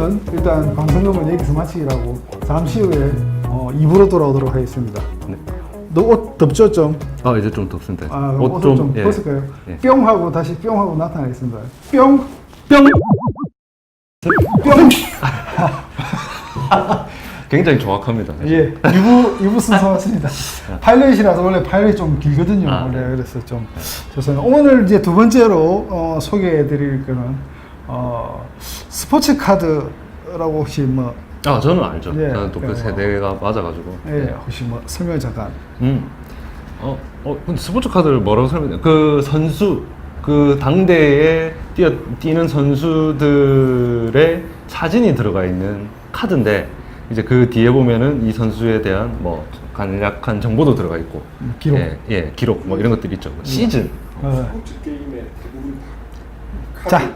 오늘은 일단 방송국은 여기서 마치기라고 잠시 후에 어, 2부로 돌아오도록 하겠습니다. 네. 너옷 덥죠 좀? 아 이제 좀 덥습니다. 아, 옷 옷을 좀, 예. 벗을까요? 예. 뿅 하고 다시 뿅 하고 나타나겠습니다. 뿅! 뿅. 뿅! 굉장히 정확합니다. 예, 2부, 2부 순서 왔습니다. 파일럿이라서 원래 파일럿이 좀 길거든요. 아, 원래 그래서 좀 좋습니다. 오늘 이제 두 번째로 어, 소개해 드릴 거는 어, 스포츠 카드라고 혹시 뭐, 아 저는 알죠. 예. 저는 또그 어. 세대가 맞아가지고. 예, 혹시 뭐 설명 잠깐. 음. 어, 어, 근데 스포츠 카드를 뭐라고 설명해? 그 선수, 그 당대에 뛰어, 뛰는 선수들의 사진이 들어가 있는 카드인데, 이제 그 뒤에 보면은 이 선수에 대한 뭐 간략한 정보도 들어가 있고, 음, 기록. 예, 예, 기록 뭐 이런 것들이 있죠. 시즌. 어, 스포츠 게임의 대부분 자,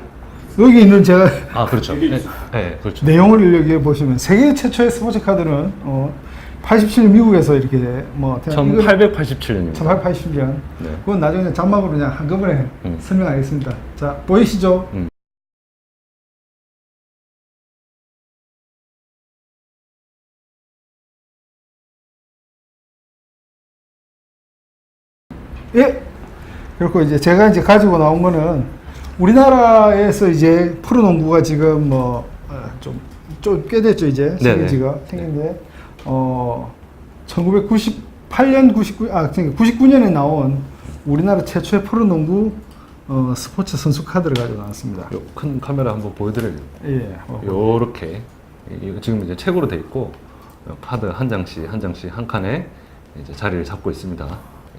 여기 있는 제가 아, 그렇죠. 있어. 예, 그렇죠. 내용을 여기 보시면 세계 최초의 스포츠 카드는 어, 87년 미국에서 이렇게 뭐 태어- 이거 1887년입니다. 1880년. 네. 그건 나중에 자막으로 그냥 한꺼번에 음. 설명하겠습니다. 자, 보이시죠? 음. 예. 그리고 이제 제가 이제 가지고 나온 거는 우리나라에서 이제 프로농구가 지금 뭐 뭐좀좀 꽤 됐죠 이제. 생긴지가 생긴데 어 1998년 99 아, 99년에 나온 우리나라 최초의 프로농구 어, 스포츠 선수 카드를 가지고 나왔습니다. 요큰 카메라 한번 보여드려야겠네요. 예. 어, 요렇게 이- 지금 이제 책으로 돼 있고 어, 카드 한 장씩 한 장씩 한 칸에 이제 자리를 잡고 있습니다.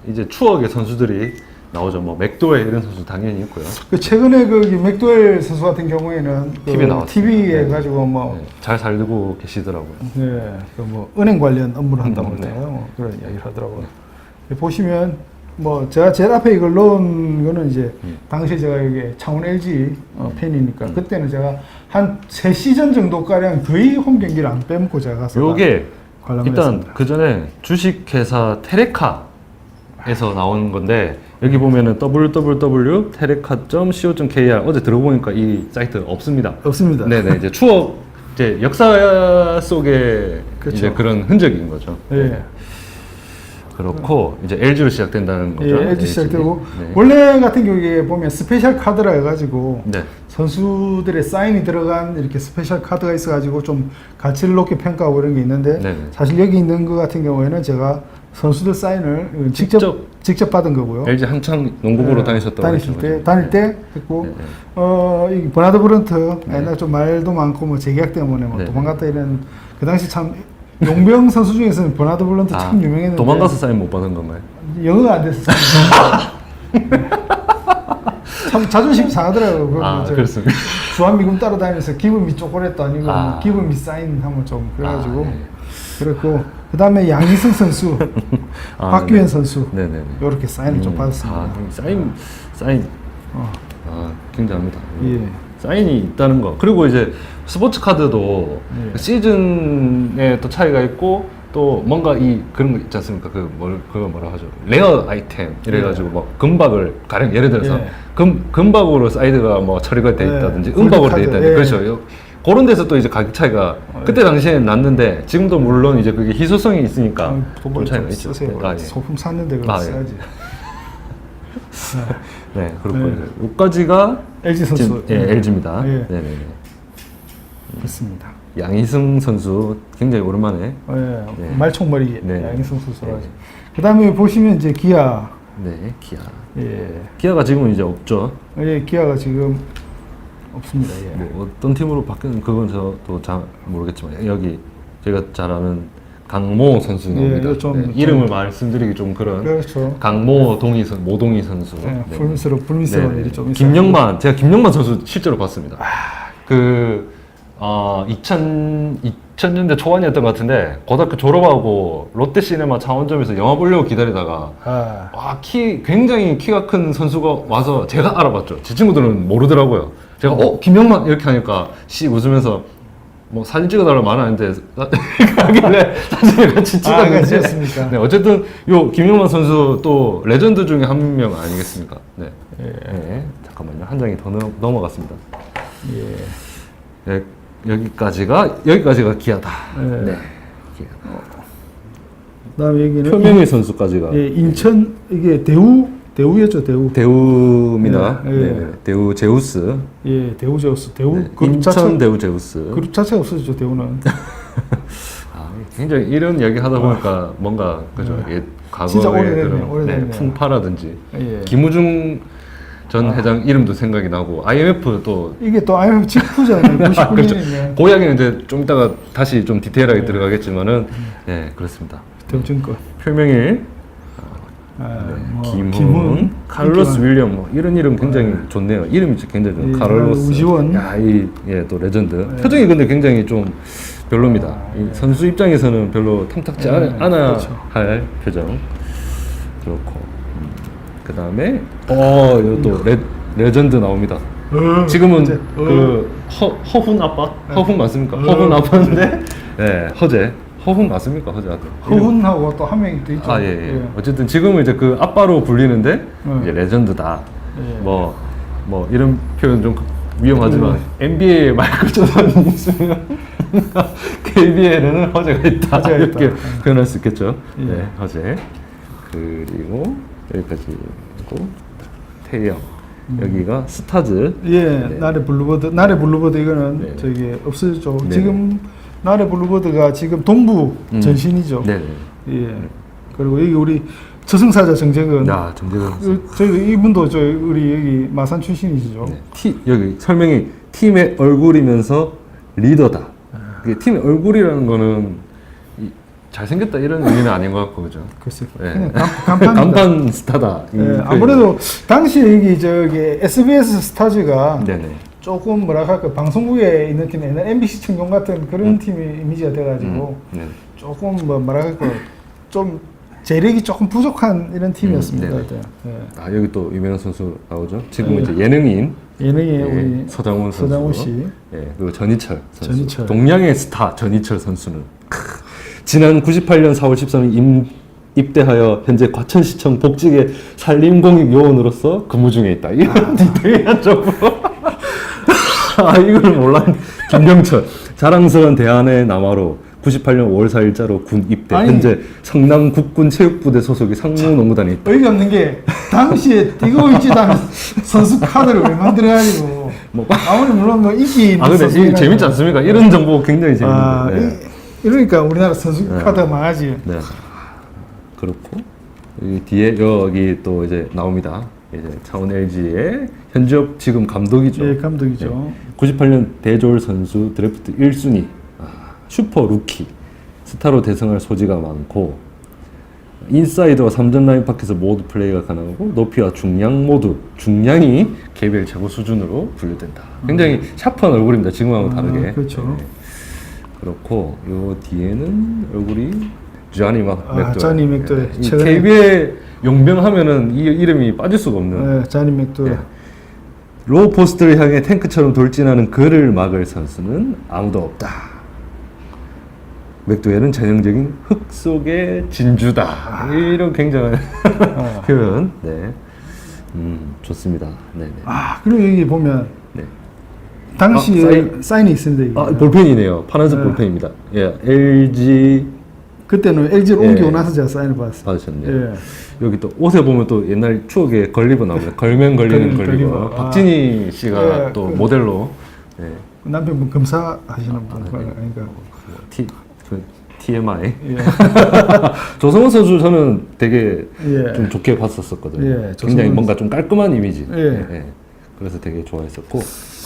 이제 추억의 선수들이 나오죠. 뭐 맥도웰 이런 선수 당연히 있고요. 그 최근에 그 맥도웰 선수 같은 경우에는 그 TV 에 나왔습니다. TV에 네. 가지고 뭐 네, 잘 살고 계시더라고요. 네, 그 뭐 은행 관련 업무를 한다고 음, 네. 그러나요? 뭐 그런 이야기를 하더라고요. 보시면 뭐 제가 제일 앞에 이걸 넣은 거는 이제 음. 당시 제가 여기 창원 LG 어, 팬이니까 음. 그때는 제가 한 세 시즌 정도 가량 거의 홈 경기를 안 빼먹고 제가 가서 요게 관람을 일단 했습니다. 그 전에 주식회사 테레카에서 나온 건데 여기 보면은 www.tereca.co.kr 어제 들어보니까 이 사이트 없습니다. 없습니다. 네네 이제 추억 이제 역사 속에 그쵸. 이제 그런 흔적인 거죠. 예. 그렇고 이제 LG로 시작된다는 예, 거죠. LG 시작되고 네. 원래 같은 경우에 보면 스페셜 카드라 해가지고 네. 선수들의 사인이 들어간 이렇게 스페셜 카드가 있어가지고 좀 가치를 높게 평가하고 이런 게 있는데 네네. 사실 여기 있는 것 같은 경우에는 제가 선수들 사인을 직접 직접? 직접, 받은 거고요. LG 한창 농구부로 네, 다니셨다고 다니실 때 그죠? 다닐 네. 때 했고 네, 네. 어, 이 버나드 브런트 네. 옛날 좀 말도 많고 뭐 재계약 때문에 뭐 네. 도망갔다 이런 그 당시 참 용병 선수 중에서는 버나드 브런트 아, 참 유명했는데 도망가서 사인 못 받은 건가요? 영어가 안 됐었어요. 참 자존심 상하더라고요. 아저 그렇습니다. 주한미군 따라다니면서 기분 및 초콜릿도 아니고 아. 뭐 기분 및 사인 하면 좀 그래가지고 아, 네. 그렇고 그 다음에 양희승 선수, 아, 박규현 네네. 선수 네네네. 이렇게 사인을 좀 음, 받았습니다. 아, 사인 사인 어, 아 굉장합니다. 예. 사인이 있다는 거. 그리고 이제 스포츠 카드도 예. 시즌에 또 차이가 있고 또 뭔가 이 그런 거 있지 않습니까? 그 뭘 그거 뭐라 하죠? 레어 아이템 이래가지고 뭐 금박을 가령 예를 들어서 예. 금 금박으로 사이드가 뭐 처리가 돼 예. 있다든지 골드 은박으로 돼 있다든지 예. 그렇죠. 요- 그런 데서 또 이제 가격 차이가 그때 당시에는 났는데 지금도 물론 이제 그게 희소성이 있으니까 좀좀 돈을 차이가 좀 있죠. 쓰세요. 아, 예. 소품 샀는데 그걸 아, 예. 써야지. 네, 그렇고 네. 여기까지가 LG 선수. 지금 예, LG입니다. 예. 네 네 네. 그렇습니다. 양희승 선수 굉장히 오랜만에 예, 네. 말총머리 네. 양희승 선수가. 네. 그 다음에 보시면 이제 기아. 네 기아 예. 기아가 지금은 이제 없죠. 예, 기아가 지금 없습니다. 예. 뭐 어떤 팀으로 바뀌는 그건 저도 잘 모르겠지만 여기 제가 잘 아는 강모 선수 예, 나옵니다. 좀- 네, 좀- 이름을 말씀드리기 좀 그런 그렇죠. 강모 동희 선 모동희 선수. 예, 네. 불미스러운 불미스러운 네. 일이 좀 있어요. 김영만 제가 김영만 선수 실제로 봤습니다. 그 어, 2000 2000년대 초반이었던 것 같은데 고등학교 졸업하고 롯데 시네마 창원점에서 영화 보려고 기다리다가 아, 와, 키, 굉장히 키가 큰 선수가 와서 제가 알아봤죠. 제 친구들은 모르더라고요. 제가, 어, 김영만 이렇게 하니까 씨 웃으면서 뭐 사진 찍어달라고 말하는데 하길래 사진을 같이 아, 찍었는데. 찍었습니까? 네, 어쨌든 요 김영만 선수 또 레전드 중에 한 명 아니겠습니까? 네. 예. 네, 잠깐만요. 한 장이 더 넘- 넘어갔습니다. 예. 네, 여기까지가 여기까지가 기아다. 네. 네. 그다음에 여기는 표명의 선수까지가 예, 인천 이게 대우 대우였죠 대우. 대우입니다. 네, 네, 예. 네. 대우 제우스. 예, 대우 제우스. 대우 네, 그룹 인천 자체 대우 제우스. 그룹 자체가 없어졌죠 대우는. 아, 굉장히 이런 얘기 하다 보니까 뭔가 그죠? 네. 예, 과거의 그런 네. 풍파라든지 예. 김우중 전 회장 이름도 생각이 나고 IMF 또 이게 또 IMF 직후잖아요. 99년이면. 그렇죠. 그 이야기는 이제 좀 이따가 다시 좀 디테일하게 들어가겠지만은 네 그렇습니다. 대우증권. 표명일, 아, 네, 뭐, 김훈, 인기만. 윌리엄 뭐 이런 이름 굉장히 좋네요. 이름이 진짜 굉장히 좋아요. 예, 카를로스. 우지원. 야이예또 레전드. 네. 표정이 근데 굉장히 좀 별로입니다. 아, 이 선수 입장에서는 별로 탐탁지 네, 않, 않아 그렇죠. 할 표정. 그렇고 그 다음에 어 이거 또 레, 레전드 나옵니다. 어, 지금은 이제, 어. 그 허, 허훈 아빠? 허훈 맞습니까? 어. 허훈 아빠인데 네 허재 허훈 맞습니까 허재 아들 허훈하고 또 한 명이 또 있죠. 아, 예, 예. 어쨌든 지금은 이제 그 아빠로 불리는데 음. 이제 레전드다. 예. 뭐, 뭐 이런 표현 좀 위험하지만 NBA에 마이클 조던이 있으면 KBL에는 허재가 있다. 허재가 이렇게 있다. 표현할 수 있겠죠. 예. 네, 허재. 그리고 여기까지고 태영. 여기가 스타즈. 예, 네. 나래 블루버드, 나래 블루버드 이거는 네. 저기 없어졌죠. 네. 지금 나래 블루버드가 지금 동부 음. 전신이죠. 네네. 예. 그리고 여기 우리 저승사자 정재근. 야, 정재근. 그, 저희 이분도 저 우리 여기 마산 출신이시죠. 네. 티, 여기 설명이 팀의 얼굴이면서 리더다. 이게 팀의 얼굴이라는 거는 이, 잘생겼다 이런 의미는 아닌 것 같고 그죠? 글쎄, 네. 그냥 간, 간판입니다. 간판 스타다. 이 예, 표현이. 아무래도 당시에 여기 저기 SBS 스타즈가 네네. 조금 뭐라 할까 방송국에 있는 팀이 옛날 MBC 청룡 같은 그런 음. 팀이 이미지가 돼가지고 음, 네. 조금 뭐 뭐라 할까 좀 재력이 조금 부족한 이런 팀이었습니다. 음, 그때. 예. 아 여기 또 유명한 선수 나오죠. 지금 네. 이제 예능인 예능에 예, 우리 서장훈 선수. 서장훈 씨. 예, 그리고 전희철 선수. 전희철. 동양의 스타 전희철 선수는 크, 지난 98년 4월 13일 임, 입대하여 현재 과천시청 복직의 산림공익 요원으로서 근무 중에 있다. 이런 디테일한 정보. 아 이걸 몰라. 김병철 자랑스러운 대안의 남아로 98년 5월 4일자로 군 입대. 아니. 현재 성남 국군 체육부대 소속의 상무농구단에 있다. 어이가 없는 게 당시에 뛰고 있지도 않은 선수 카드를 왜 만들어가지고 뭐. 아무리 물론 뭐 인기 있는 아 근데 선수긴 이 재밌지. 않습니까? 이런 정보 굉장히 아, 재밌는데. 네. 이, 이러니까 우리나라 선수 네. 카드가 망하지. 네. 그렇고 여기 뒤에 여기 또 이제 나옵니다. 이제 차원 LG의 현지업 지금 감독이죠. 예, 감독이죠. 98년 대졸 선수 드래프트 1순위 아, 슈퍼 루키 스타로 대성할 소지가 많고 인사이드와 3점 라인 밖에서 모두 플레이가 가능하고 높이와 중량 모두 중량이 KBL 최고 수준으로 분류된다. 굉장히 샤프한 얼굴입니다. 지금하고 아, 다르게. 그렇죠. 네. 그렇고 요 뒤에는 얼굴이 쟈니 막 아, 맥도웰. 쟈니 맥도웰. 이 최근에- KBL 용병하면은 이 이름이 빠질 수가 없는. 네, 자니 맥도 예. 로우 포스트를 향해 탱크처럼 돌진하는 그를 막을 선수는 아무도 없다. 맥도웰은 전형적인 흙 속의 진주다. 이런 굉장한 아. 표현. 네. 음, 좋습니다. 네 네. 아, 그리고 여기 보면 네. 당시에 아, 사인. 이 있습니다. 아, 볼펜이네요. 파란색 네. 볼펜입니다. 예, LG 그때는 LG로 예. 옮기고 나서 제가 사인을 받았어요. 받으셨네요. 예. 여기 또 옷에 보면 또 옛날 추억의 걸리버 나옵니다. 걸면 걸리는 걸리버, 걸리버. 걸리버. 박진희 씨가 예, 또 그- 모델로 예, 남편분 검사 하시는 분. 네. 그러니까. T, 그 TMI. 예. 조성호 선수 저는 되게 예. 좀 좋게 봤었었거든요. 예, 굉장히 뭔가 좀 깔끔한 이미지. 예. 그래서 되게 좋아했었고.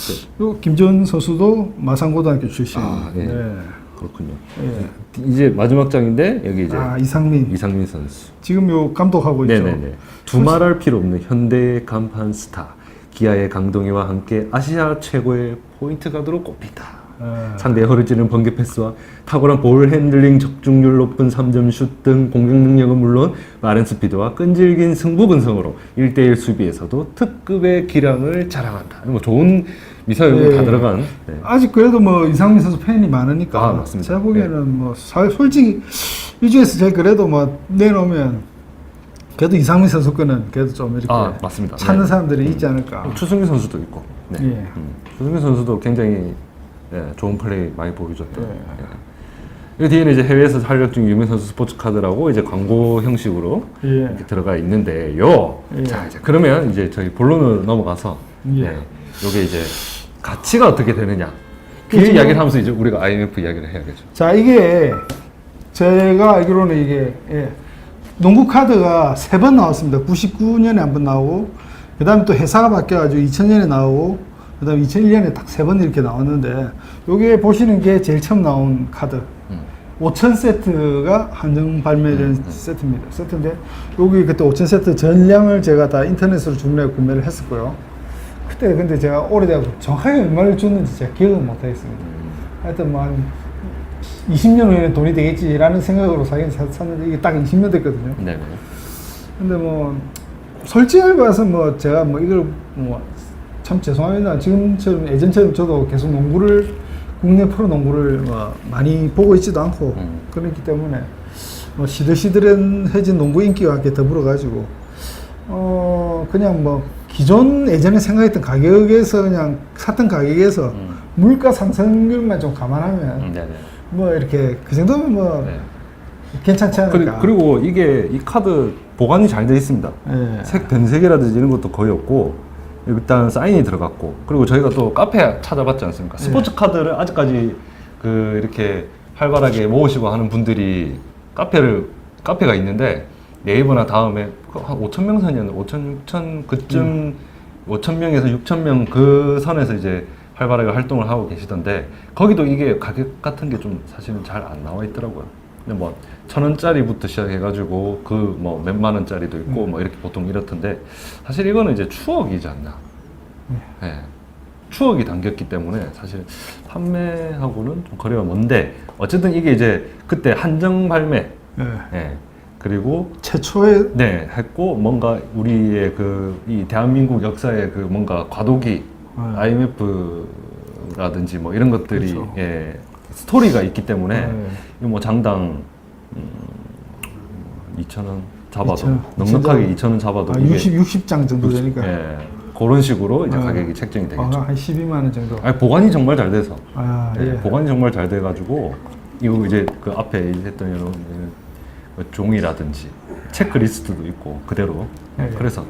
네, 그리고 김전 선수도 마산고등학교 출신. 아, 예. 예. 그렇군요. 예. 이제 마지막 장인데 여기 이제 아, 이상민. 이상민 선수. 지금 요 감독하고 있죠. 네네네. 두말할 필요 없는 현대 간판 스타. 기아의 강동희와 함께 아시아 최고의 포인트 가드로 꼽힌다. 예. 상대의 허를 찌르는 번개 패스와 탁월한 볼 핸들링, 적중률 높은 3점 슛 등 공격 능력은 물론 빠른 스피드와 끈질긴 승부 근성으로 1대1 수비에서도 특급의 기량을 자랑한다. 뭐 좋은 미사일도 예. 다 들어간 네. 아직 그래도 뭐 이상민 선수 팬이 많으니까. 아, 맞습니다. 제가 보기에는 뭐 사- 솔직히 이 중에서 제일 그래도 뭐 내놓으면 그래도 이상민 선수 거는 그래도 좀 이렇게 아, 맞습니다. 찾는 네. 사람들이 있지 않을까. 추승규 선수도 있고 네. 예. 음. 추승규 선수도 굉장히 예, 좋은 플레이 많이 보여줬던. 예. 예. 이 뒤에는 이제 해외에서 활약 중 유명 선수 스포츠 카드라고 이제 광고 형식으로 예. 이렇게 들어가 있는데요. 예. 자 이제 그러면 이제 저희 본론으로 넘어가서 예. 예. 요게 이제 가치가 어떻게 되느냐. 그 지금- 이야기를 하면서 이제 우리가 IMF 이야기를 해야겠죠. 자 이게 제가 알기로는 이게 예, 농구 카드가 세 번 나왔습니다. 99년에 한 번 나오고 그다음에 또 회사가 바뀌어가지고 2000년에 나오고 그다음에 2001년에 딱 세 번 이렇게 나왔는데 요게 보시는 게 제일 처음 나온 카드. 음. 5천 세트가 한정 발매된 음, 음. 세트입니다. 세트인데 여기 그때 5천 세트 전량을 제가 다 인터넷으로 주문해 구매를 했었고요. 그때 근데 제가 오래되고 정확하게 얼마를 줬는지 제가 기억을 못 하겠습니다. 하여튼 뭐 한 20년 후에는 돈이 되겠지라는 생각으로 사긴 사- 샀는데 이게 딱 20년 됐거든요. 네. 근데 뭐 솔직히 봐서 뭐 제가 뭐 이걸 뭐 참 죄송합니다. 지금처럼 예전처럼 저도 계속 농구를 국내 프로 농구를 뭐 많이 보고 있지도 않고 음. 그렇기 때문에 뭐 시들시들해진 농구 인기와 함께 더불어 가지고 어 그냥 뭐 기존 예전에 생각했던 가격에서 그냥 샀던 가격에서 음. 물가 상승률만 좀 감안하면 음, 네, 네. 뭐 이렇게 그 정도면 뭐 네. 괜찮지 그리- 않을까. 그리 고 이게 이 카드 보관이 잘돼 있습니다. 예. 색 변색이라든지 이런 것도 거의 없고 일단 사인이 들어갔고 그리고 저희가 또 카페 찾아봤지 않습니까? 네. 스포츠 카드를 아직까지 그 이렇게 활발하게 모으시고 하는 분들이 카페를 카페가 있는데 네이버나 다음에 그한 5천 명 선이었나 5천 6천 그쯤 5천 명에서 6천 명 그 선에서 이제 활발하게 활동을 하고 계시던데 거기도 이게 가격 같은 게 좀 사실은 잘 안 나와 있더라고요. 근데 뭐 천 원짜리부터 시작해가지고 그 뭐 몇만 원짜리도 있고 뭐 이렇게 보통 이렇던데 사실 이거는 이제 추억이지 않나. 예. 추억이 담겼기 때문에 사실 판매하고는 좀 거리가 먼데 어쨌든 이게 이제 그때 한정 발매 예. 예. 그리고 최초의 네 했고 뭔가 우리의 그 이 대한민국 역사의 그 뭔가 과도기 네. IMF라든지 뭐 이런 것들이 그렇죠. 예 스토리가 있기 때문에 네. 뭐 장당 음, 2천 원 잡아도 2,000원. 넉넉하게 2천 원 잡아도 아, 이게 60, 60장 정도 되니까 예 그런 식으로 이제 아. 가격이 책정이 되겠죠. 아, 한 12만 원 정도. 아니 보관이 정말 잘 돼서 아, 예, 예. 보관이 정말 잘 돼가지고 이거 이제 그 앞에 했던 그 종이라든지 체크리스트도 있고 그대로 예, 예. 그래서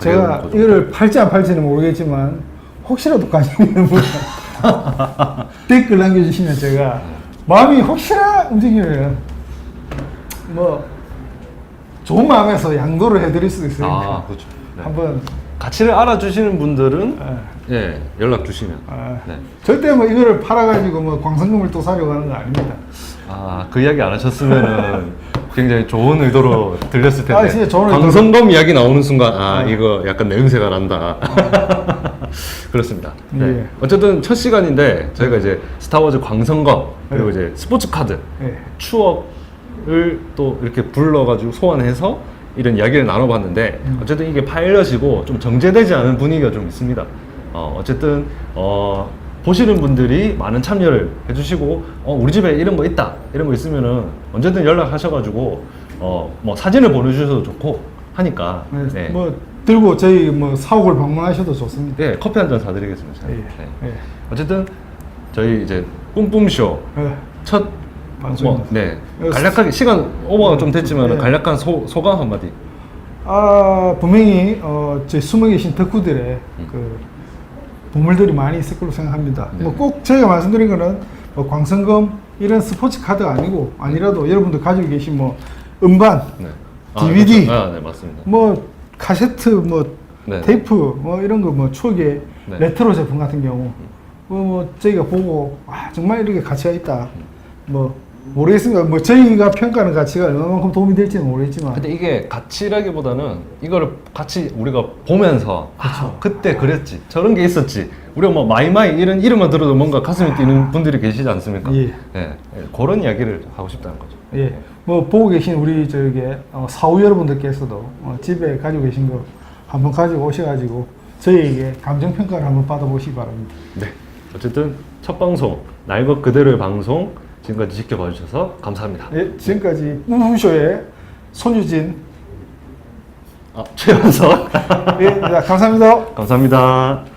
제가 가격은 이거를 팔지 안 팔지는 모르겠지만 혹시라도 관심 있는 분 댓글 남겨주시면 제가 마음이 혹시나 움직이면 뭐 좋은 마음에서 양도를 해드릴 수 있으니까 아 그렇죠. 네. 한번 가치를 알아주시는 분들은 예. 예 연락 주시면 아, 네. 절대 뭐 이거를 팔아가지고 뭐 광선금을 또 사려고 하는 거 아닙니다. 아그 이야기 안 하셨으면은 굉장히 좋은 의도로 들렸을 텐데 아, 진짜 좋은 의도로. 광선검 이야기 나오는 순간 아 네. 이거 약간 냄새가 난다 그렇습니다 네. 예. 어쨌든 첫 시간인데 저희가 이제 스타워즈 광선검 그리고 네. 이제 스포츠 카드 예. 추억을 또 이렇게 불러가지고 소환해서 이런 이야기를 나눠봤는데 음. 어쨌든 이게 파일럿이고 좀 정제되지 않은 분위기가 좀 있습니다. 어, 어쨌든 어, 보시는 분들이 많은 참여를 해주시고 어, 우리 집에 이런 거 있다 이런 거 있으면은 언제든 연락하셔가지고 어, 뭐 사진을 보내주셔도 좋고 하니까 네. 네. 뭐 들고 저희 뭐 사옥을 방문하셔도 좋습니다. 네, 커피 한 잔 사드리겠습니다. 예. 네. 예. 어쨌든 저희 이제 뿜뿜쇼 예. 첫. 뭐, 네. 어, 간략하게 시간 오버가 좀 됐지만 네. 간략한 소, 소감 한마디. 아 분명히 어, 제 숨어 계신 덕후들의 그 보물들이 많이 있을 걸로 생각합니다. 네. 뭐꼭 제가 말씀드린 거는 뭐 광선검 이런 스포츠 카드가 아니고 아니라도 여러분들 가지고 계신 뭐 음반, 네. DVD. 그렇죠. 아, 네, 맞습니다. 뭐 카세트, 뭐 네. 테이프, 뭐 이런 거 뭐 추억의 네. 레트로 제품 같은 경우 뭐, 뭐 저희가 보고 아 정말 이렇게 가치가 있다. 뭐 모르겠습니다. 뭐 저희가 평가하는 가치가 얼마만큼 도움이 될지는 모르겠지만 근데 이게 가치라기보다는 이거를 같이 우리가 보면서 아, 그때 그랬지 저런 게 있었지 우리가 뭐 마이마이 이런 이름만 들어도 뭔가 가슴이 뛰는 분들이 계시지 않습니까? 예. 예, 예, 그런 이야기를 하고 싶다는 거죠. 예, 뭐 보고 계신 우리 저기 어, 사후 여러분들께서도 어, 집에 가지고 계신 거 한번 가지고 오셔가지고 저희에게 감정 평가를 한번 받아보시기 바랍니다. 네. 어쨌든 첫 방송 날것 그대로의 방송 지금까지 지켜봐 주셔서 감사합니다. 예, 지금까지 우후쇼의 손유진, 아, 최연석 예, 자, 감사합니다. 감사합니다.